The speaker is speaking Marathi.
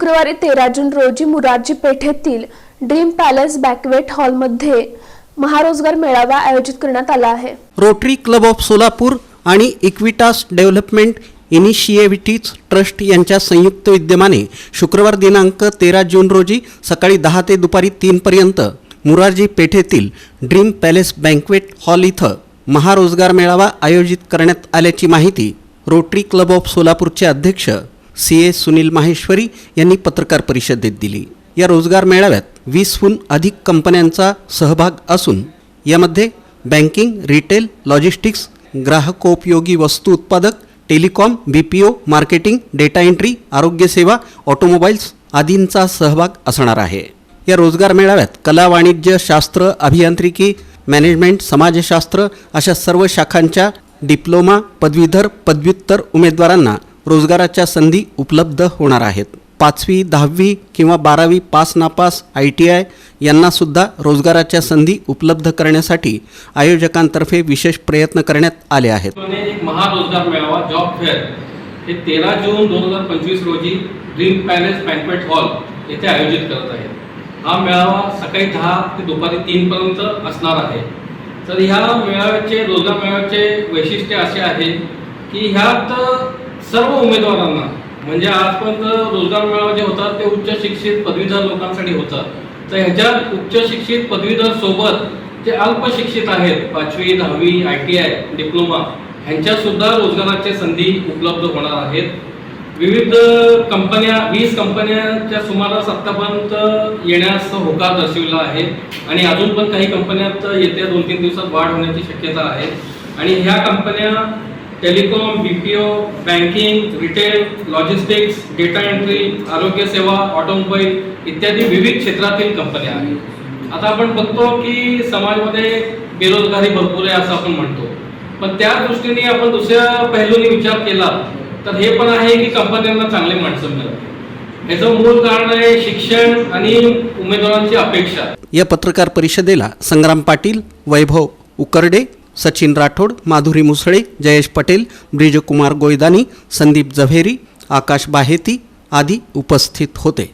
शुक्रवारी तेरा जून रोजी मुरारजी पेठेतील ड्रीम पॅलेस बॅकवेट हॉलमध्ये महारोजगार मेळावा आयोजित करण्यात आला आहे. रोटरी क्लब ऑफ सोलापूर आणि इक्विटास डेव्हलपमेंट इनिशिएटिव्ह ट्रस्ट यांच्या संयुक्त विद्यमाने शुक्रवार दिनांक तेरा जून रोजी सकाळी दहा ते दुपारी तीनपर्यंत मुरारजी पेठेतील ड्रीम पॅलेस बँकवेट हॉल इथं महारोजगार मेळावा आयोजित करण्यात आल्याची माहिती रोटरी क्लब ऑफ सोलापूरचे अध्यक्ष सी ए सुनील माहेश्वरी यांनी पत्रकार परिषदेत दिली. या रोजगार मेळाव्यात वीसहून अधिक कंपन्यांचा सहभाग असून यामध्ये बँकिंग रिटेल लॉजिस्टिक्स ग्राहकोपयोगी वस्तू उत्पादक telecom B P O marketing data entry आरोग्यसेवा ऑटोमोबाईल्स आदींचा सहभाग असणार आहे. या रोजगार मेळाव्यात कला वाणिज्य शास्त्र अभियांत्रिकी मॅनेजमेंट समाजशास्त्र अशा सर्व शाखांच्या डिप्लोमा पदवीधर पदव्युत्तर उमेदवारांना रोजगाराच्या संधी उपलब्ध होणार आहेत. पाचवी दहावी किंवा बारावी पास नापास आय टी आय यांनासुद्धा रोजगाराच्या संधी उपलब्ध करण्यासाठी आयोजकांतर्फे विशेष प्रयत्न करण्यात आले आहेत. एक महारोजगार मेळावा जॉब फेअर. हे तेरा जून दोन हजार पंचवीस रोजी ड्रीम पॅलेस बँकवेट हॉल येथे आयोजित करत आहे. हा मेळावा सकाळी दहा ते दुपारी तीनपर्यंत असणार आहे. तर ह्या मेळाव्याचे रोजगार मेळाव्याचे वैशिष्ट्य असे आहे की ह्यात सर्व उमेदवारांना म्हणजे आजपर्यंत रोजगार मेळावा जे होतात ते उच्च शिक्षित पदवीधर लोकांसाठी होतात. तर ह्याच्यात उच्च शिक्षित पदवीधर सोबत जे अल्पशिक्षित आहेत पाचवी दहावी आय टी आय डिप्लोमा ह्यांच्या सुद्धा रोजगाराच्या संधी उपलब्ध होणार आहेत. विविध कंपन्या वीस कंपन्यांच्या सुमारास आत्तापर्यंत येण्यास होकार दर्शविला आहे. आणि अजून पण काही कंपन्यात येत्या दोन तीन दिवसात वाढ होण्याची शक्यता आहे. आणि ह्या कंपन्या telecom B P O banking retail logistics data entry आरोग्य सेवा ऑटोमोबाईल इत्यादी विविध क्षेत्रातील कंपन्या आहेत. आता आपण बघतो की समाजामध्ये बेरोजगारी भरपूर आहे असं आपण म्हणतो. पण त्या दृष्टीने आपण दुसऱ्या पैलूंनी विचार केला तर हे पण आहे की कंपन्यांना चांगले माणसं मिळतात. याचं मूळ कारण आहे शिक्षण आणि उमेदवारांची अपेक्षा. या पत्रकार परिषदेला संग्राम पाटील वैभव उकरडे सचिन राठोड माधुरी मुसळे जयेश पटेल ब्रिजकुमार गोयदानी संदीप जव्हेरी आकाश बाहेती आदी उपस्थित होते.